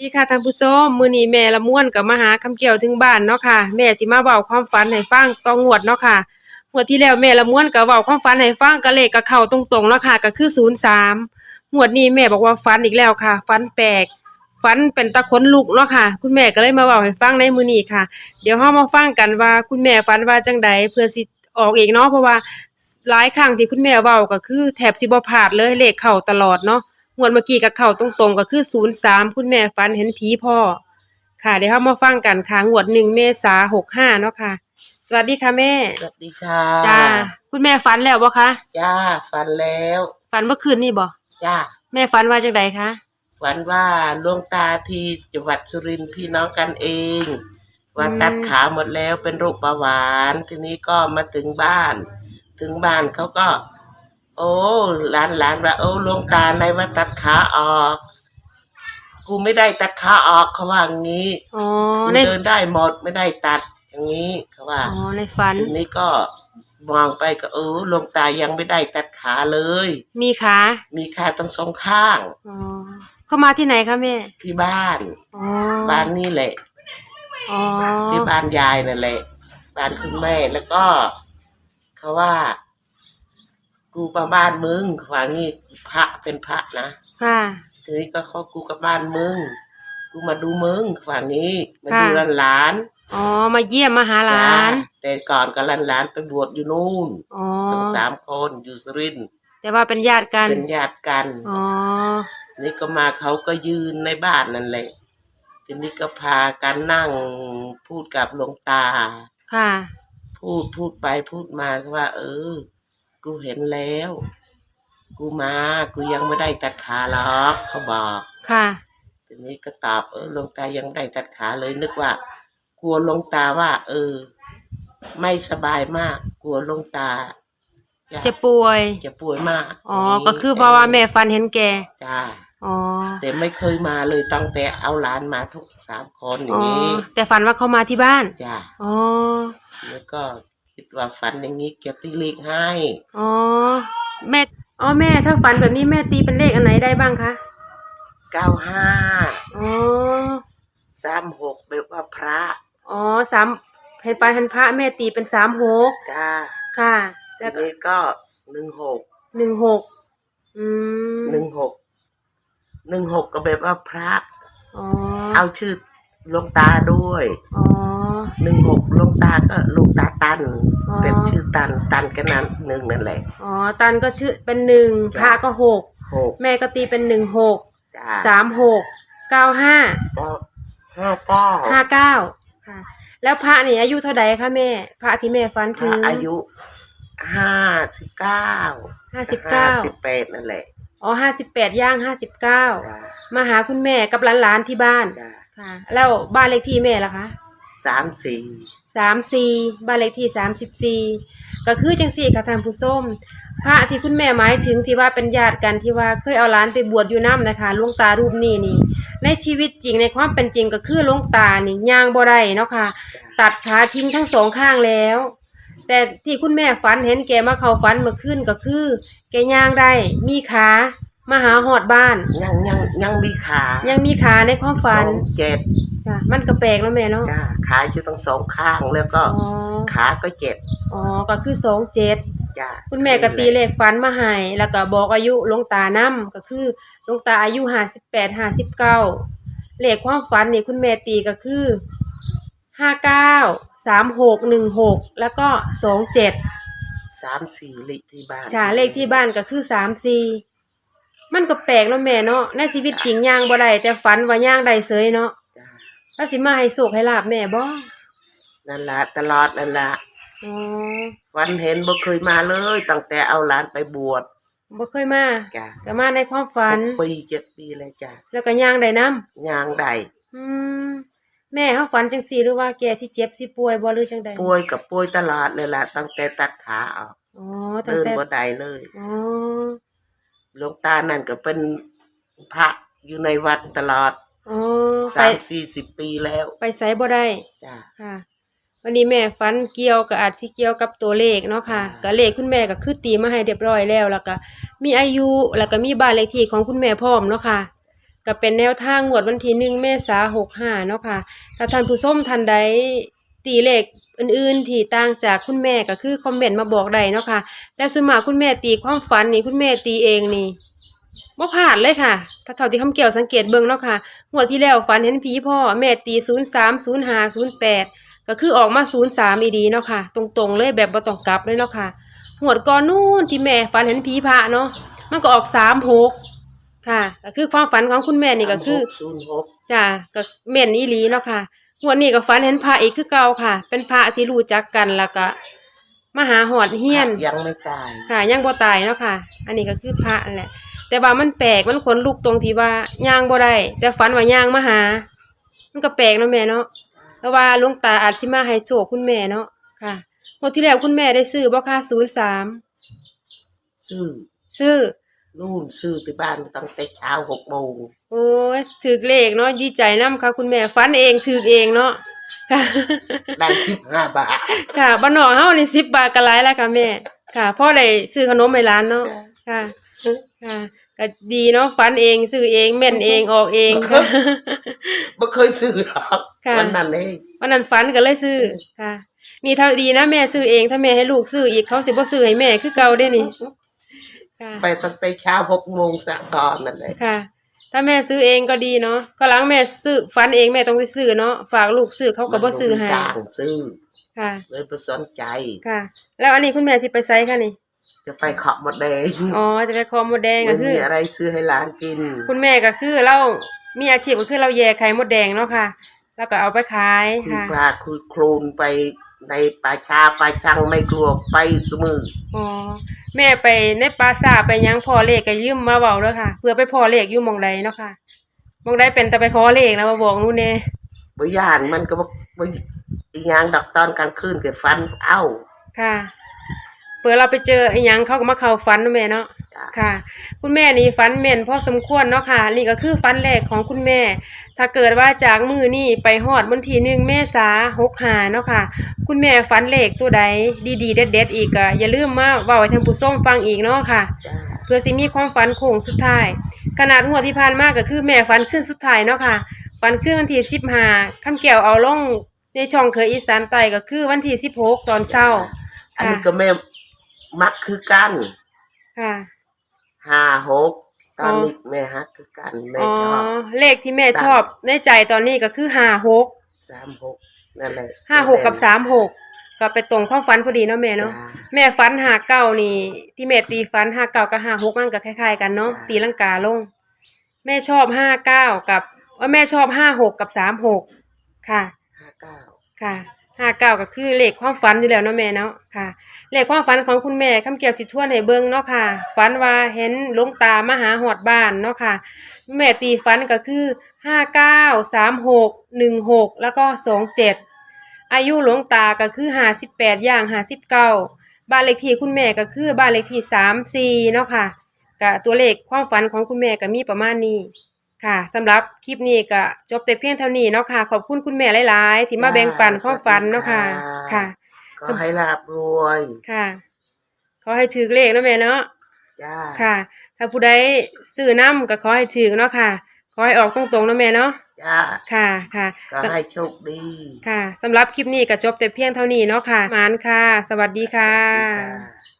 นี่ค่ะท่านผู้ชมมือนี้แม่ละม่วนก็มาหาคำเกี่ยวถึงบ้านเนาะค่ะ แม่สิมาเว้าความฝันให้ฟังตองวดเนาะค่ะงวดที่แล้วแม่ละม่วนก็เว้าความฝันให้ฟังก็เลขก็เข้าตรงๆเนาะค่ะก็คือ03งวดนี้แม่บอกว่าฝันอีกแล้วค่ะฝันแปลกฝันเป็นตะขนลุกเนาะค่ะ คุณแม่ก็เลยมาเว้าให้ฟังในมือนี้ค่ะ เดี๋ยวเฮามาฟังกันว่าคุณแม่ฝันว่าจังใดเพื่อสิออกเองเนาะเพราะว่าหลายครั้งที่คุณแม่เว้าก็คือแทบสิบ่พลาดเลยเลขเข้าตลอดเนาะ งวดเมื่อกี้กับเข่าตรงๆก็คือศูนย์สามคุณแม่ฝันเห็นผีพ่อ ค่ะ เดี๋ยวเรามาฟังกันค่ะงวดหนึ่งเมษาหกห้าเนาะค่ะ สวัสดีค่ะแม่ สวัสดีค่ะจ้า คุณแม่ฝันแล้วบ่คะ จ้าฝันแล้ว ฝันเมื่อคืนนี่บ่ จ้า แม่ฝันว่าจังใดคะ ฝันว่าหลวงตาที่จังหวัดสุรินทร์พี่น้องกันเอง ว่าตัดขาหมดแล้วเป็นโรคเบาหวาน ทีนี้ก็มาถึงบ้าน ถึงบ้านเขาก็ โอ้หลานหลานว่าโอ้หลวงตาในว่าตัดขาออก กูไม่ได้ตัดขาออกเขาว่าอย่างนี้อ๋อกูในเดินได้หมดไม่ได้ตัดอย่างนี้เขาว่า อ๋อในฝัน ทีนี้ก็มองไปก็เออหลวงตายังไม่ได้ตัดขาเลย มีขามีขาทั้งสองข้างอ๋อเข้ามาที่ไหนคะแม่ที่บ้าน อ๋อบ้านนี่แหละ อ๋อที่บ้านยายนั่นแหละ บ้านคุณแม่แล้วก็ เขาว่า กูมาบ้านมึงเขาว่างี้พระเป็นพระนะค่ะ ทีนี้ก็เขากูกับบ้านมึง กูมาดูมึงเขาว่างี้มาค่ะดูหลานหลานอ๋อ มาเยี่ยมมาหาหลานจ้ะแต่ก่อนก็หลานหลานไปบวชอยู่นู่นอ๋อทั้งสามคนอยู่สุรินทร์แต่ว่าเป็นญาติกัน เป็นญาติกัน อ๋อ นี่ก็มาเขาก็ยืนในบ้านนั่นแหละ ทีนี้ก็พากันนั่งพูดกับหลวงตา ค่ะ พูดพูดไปพูดมาก็ว่า เออ กูเห็นแล้ว กูมา กูยังไม่ได้ตัดขาหรอกเขาบอกค่ะ ทีนี้ก็ตอบเออหลวงตายังไม่ได้ตัดขาเลยนึกว่า กลัวหลวงตาว่า เออ ไม่สบายมาก กลัวหลวงตาจะป่วย จะป่วยมากอ๋อ ก็คือเพราะว่าแม่ฝันเห็นแก จ้าอ๋อ แต่ไม่เคยมาเลยตั้งแต่เอาหลานมาทุกสามคนออ๋ย่างอนี้แต่ฝันว่าเขามาที่บ้าน จ้าอ๋อ แล้วก็ คิดว่าฝันอย่างนี้จะตีเลขให้อ๋อ แม่อ๋อแม่ถ้าฝันแบบนี้แม่ตีเป็นเลขอันไหนได้บ้างคะเก้าห้าอ๋อสามหกแบบว่าพระอ๋อสามเห็นปลาเห็นพระแม่ตีเป็นสามหกจ้าค่ะ ทีแล้วก็นี้ก็หนึ่งหกหนึ่งหกอืมหนึ่งหกหนึ่งหกก็แบบว่าพระ อ๋อเอาชื่อหลวงตาด้วย อ๋อ หนึ่งหกหลวงตาก็หลวงตาตัน อ๋อ เป็นชื่อตันตันกันนั้นหนึ่งนั่นแหละอ๋อตันก็ชื่อเป็นหนึ่งพระก็หกหกแม่ก็ตีเป็นหนึ่งหกจ้าสามหกเก้าห้าเก้าห้าเก้าห้าเก้าค่ะ แล้วพระนี่อายุเท่าใดคะแม่ พระที่แม่ฝันพถึระงอายุห้าสิบเก้าห้าสิบเก้า สิบแปดนั่นแหละอ๋อห้าสิบแปดย่างห้าสิบเก้าจ้ามาหาคุณแม่กับหลานๆที่บ้านจ้าค่ะ แล้วบ้านเลขที่แม่ล่ะคะ สามสี่สามสี่บ้านเลขที่สามสิบสี่ก็คือจังสี่ค่ะท่านผู้ชมพระที่คุณแม่หมายถึงที่ว่าเป็นญาติกันที่ว่าเคยเอาหลานไปบวชอยู่น้ำนะคะหลวงตารูปนี้นี่ ในชีวิตจริงในความเป็นจริงก็คือหลวงตานี่ย่างบ่ได้เนาะค่ะจ้าตัดขาทิ้งทั้งสองข้างแล้ว แต่ที่คุณแม่ฝันเห็นแกมาเข้าฝันเมื่อคืนก็คือ แกย่างได้มีขามาหาหอดบ้าน ยังยังยังมีขายังมีขาในความฝันสองเจ็ด ค่ะมันก็แปลกแล้วแม่เนาะจ้าขาอยู่ทั้งสองข้างแล้วก็อ๋อขาก็เจ็ดอ๋อก็คือสองเจ็ดจ้าคุณแม่ก็ตีเลขฝันมาให้แล้วก็บอกอายุหลวงตานํก็คือหลวงตาอายุห้าสิบแปดห้าสิบเก้าเลขความฝันนี่คุณแม่ตีก็คือห้าเก้าสามหกหนึ่งหกแล้วก็สองเจ็ด สามสี่เลขที่บ้านใช่เลขที่บ้านก็คือสามสี่มันก็แปลกเนาะแม่เนาะในชีวิตจริงย่างบ่ได้แต่ฝันว่าย่างได้เสยเนาะจ้า แล้วสิมาให้สุขให้ลาบแม่บ่นั่นละตลอดนั่นละอ๋อฝันเห็นบ่เคยมาเลยตั้งแต่เอาหลานไปบวชบ่เคยมาจ้าก็มาในความฝัน หกปีเจ็ดปีเลยจ้าแล้วก็ย่างได้นํยางได้อืมแม่เขาฝันจังสี่หรือว่าแกที่เจ็บสิป่วยบ่หรือจังใดป่วยกับป่วยตลอดเลยล่ะตั้งแต่ตัดขาออกอ๋อตั้งเดินแต่บ่ได้เลยอ๋อหลวงตานั่นก็เป็นพระอยู่ในวัดตลอด อ๋อไปสามสี่สิบปีแล้วไปไสบ่ได้จ้าค่ะ วันนี้แม่ฝันเกี่ยวกับอาจสิเกี่ยวกับตัวเลขเนาะค่ะอ่า ก็เลขคุณแม่ก็คือตีมาให้เรียบร้อยแล้ว แล้วก็มีอายุแล้วก็มีบ้านเลขที่ของคุณแม่พร้อมเนาะค่ะก็เป็นแนวทางงวดวันที่หนึ่งเมษาหกห้าเนาะค่ะถ้าท่านผู้ชมท่านใดตีเลขอื่นๆที่ต่างจากคุณแม่ก็คือคอมเมนต์มาบอกได้เนาะค่ะแต่ส่วนมากคุณแม่ตีความฝันนี่คุณแม่ตีเองนี่ บ่ผ่านเลยค่ะ ถ้าเท่าที่คำเกี่ยวสังเกตเบิ่งเนาะค่ะงวดที่แล้วฝันเห็นผีพ่อแม่ตีศูนย์สามศูนย์ห้าศูนย์แปดก็คือออกมาศูนย์สามอีดีเนาะค่ะ ตรงๆเลยแบบบ่ต้องกลับเลยเนาะค่ะงวดก่อนนู่นที่แม่ฝันเห็นผีพระเนาะมันก็ออกสามหกค่ะ ก็คือความฝันของคุณแม่นี่ก็คือศูนย์หกจ้ะก็เม่นอีหลีเนาะค่ะงวดนี้ก็ฝันเห็นพระอีกคือเก่าค่ะ เป็นพระที่รู้จักกันแล้วก็ มาหาหอดเฮียน ยังไม่ตาย ค่ะยังบ่ตายเนาะค่ะ อันนี้ก็คือพระนั่นแหละ แต่ว่ามันแปลกมันขนลุกตรงที่ว่าย่างบ่ได้แต่ฝันว่าย่างมาหา มันก็แปลกเนาะแม่เนาะแต่ว่าหลวงตาอาจสิมาให้โชคคุณแม่เนาะค่ะงวดที่แล้วคุณแม่ได้ซื้อบ่ค่ะ03ซื้อซื้อนู่นซื้อที่บ้านตั้งแต่เช้าหกโมงโอ้ยถือเลขเนาะดีใจนํค่ะ คุณแม่ฝันเองถือเองเนาะ ค่ะ ได้สิบห้าบาทค่ะบ้านนอกเฮานี่สิบบาทก็หลายแล้วค่ะแม่ ค่ะพ่อได้ซื้อขนมให้ร้านเนาะค่ะค่ะก็ดีเนาะฝันเองซื้อเองแม่นเองออกเองค่ะ ไม่เคยซื้อหรอกค่ะ วันนั้นเองวันนั้นฝันก็เลยซื้อค่ะ นี่เท่าดีนะแม่ซื้อเองถ้าแม่ให้ลูกซื้ออีกเขาสิบ่ซื้อให้แม่คือเก่าได้นี่ค่ะไปตั้งแต่เช้าหกโมงสักก่อนนั่นแหละค่ะ ถ้าแม่ซื้อเองก็ดีเนาะก็หลังแม่ซื้อฝันเองแม่ต้องไปซื้อเนาะฝากลูกซื้อเขาก็บ่ซื้อให้มันบ่มีตังค์ซื้อค่ะ เลยไปสนใจ ค่ะ แล้วอันนี้คุณแม่สิไปไสค่ะนี่ จะไปเขอบหมดแดงอ๋อจะไปคอมดแดงไม่ก็คือมีอะไรซื้อให้หลานกิน คุณแม่ก็คือเรามีอาชีพก็คือเราแย่ไข่มดแดงเนาะค่ะ แล้วก็เอาไปขายคุยค่ะปลาคุยโคลนไปในป่าชาป่าชังไม่กลัวไปสมืออ๋อ แม่ไปในปราสาทไปหยังพอเลขก็ยืมมาเว้าเด้อค่ะ เพื่อไปพอเลขอยู่หมองใดเนาะค่ะหมองใดเป็นแต่ไปขอเลขนะมาบอกหนู่นแน่บ่ย่านมันก็บ่บ่อีหยังดอกตอนกลางคืนก็ฟันเอ้าค่ะ เผื่อเราไปเจอไอ้หยังเขาก็มาเข้าฝันเนาะแม่เนาะจ้ะ ค่ะ คุณแม่นี่ฝันแม่นพอสมควรเนาะค่ะ นี่ก็คือฝันแรกของคุณแม่ ถ้าเกิดว่าจากมือนี่ไปฮอดวันที่หนึ่งเมษาหกหาเนาะค่ะ คุณแม่ฝันเลขตัวใดดีๆเด็ดๆอีกก็อย่าลืมมาเว้าให้ท่านผู้ชมฟังอีกเนาะค่ะ จ้าเพื่อสิมีความฝันโค้งสุดท้าย ขนาดงวดที่ผ่านมาก็คือแม่ฝันขึ้นสุดท้ายเนาะค่ะฝันขึ้นวันที่สิบห้าคำแก้วเอาลงในช่องเคยอีสานใต้ก็คือวันที่สิบหกตอนเช้า อันนี้ก็แม่ มักคือกันค่ะ ห้าหกตอนนี้แม่ฮักคือกันแม่อ๋อ ชอบเลขที่แม่ชอบในใจตอนนี้ก็คือห้าหกสามหกนั่นแหละห้าหกกับสามหกก็ไปตรงความฝันพอดีเนาะแม่เนาะ จ้ แม่ฝันหาเก้านี่ ที่แม่ตีฝันห้าเก้ากับห้าหกมันก็คล้ายๆกันเนาะจ้ะ ตีลังกาลง แม่ชอบห้าเก้ากับเอ้ยแม่ชอบห้าหกกับสามหกค่ะ ห้าเก้า ค่ะห้าเก้าก็คือเลขความฝันอยู่แล้วเนาะแม่เนาะค่ะ เลขความฝันของคุณแม่คำเกี่ยวสิทวนให้เบิ่งเนาะค่ะ ฝันว่าเห็นหลวงตามาหาหอดบ้านเนาะค่ะ แม่ตีฝันก็คือห้าเก้าสามหกหนึ่งหกแล้วก็สองเจ็ดอายุหลวงตาก็คือห้าสิบแปดย่างห้าสิบเก้าบ้านเลขที่คุณแม่ก็คือบ้านเลขที่สามสี่เนาะค่ะกับตัวเลขความฝันของคุณแม่ก็มีประมาณนี้ค่ะสำหรับคลิปนี้ก็จบแต่เพียงเท่านี้เนาะค่ะ ขอบคุณคุณแม่หลาย ๆ ที่มาแบ่งปันความฝันเนาะค่ะค่ะ ก็ให้ลาบรวยค่ะ ขอให้ถือเลขเนาะแม่เนาะจ้าค่ะ ถ้าผู้ใดซื้อน้ำก็ขอให้ถือเนาะค่ะ ขอให้ออกตรงๆเนาะแม่เนาะจ้าค่ะค่ะก็ให้โชคดีค่ะสำหรับคลิปนี้ก็จบแต่เพียงเท่านี้เนาะค่ะหมานค่ะ สวัสดีค่ะสวัสดีจ้า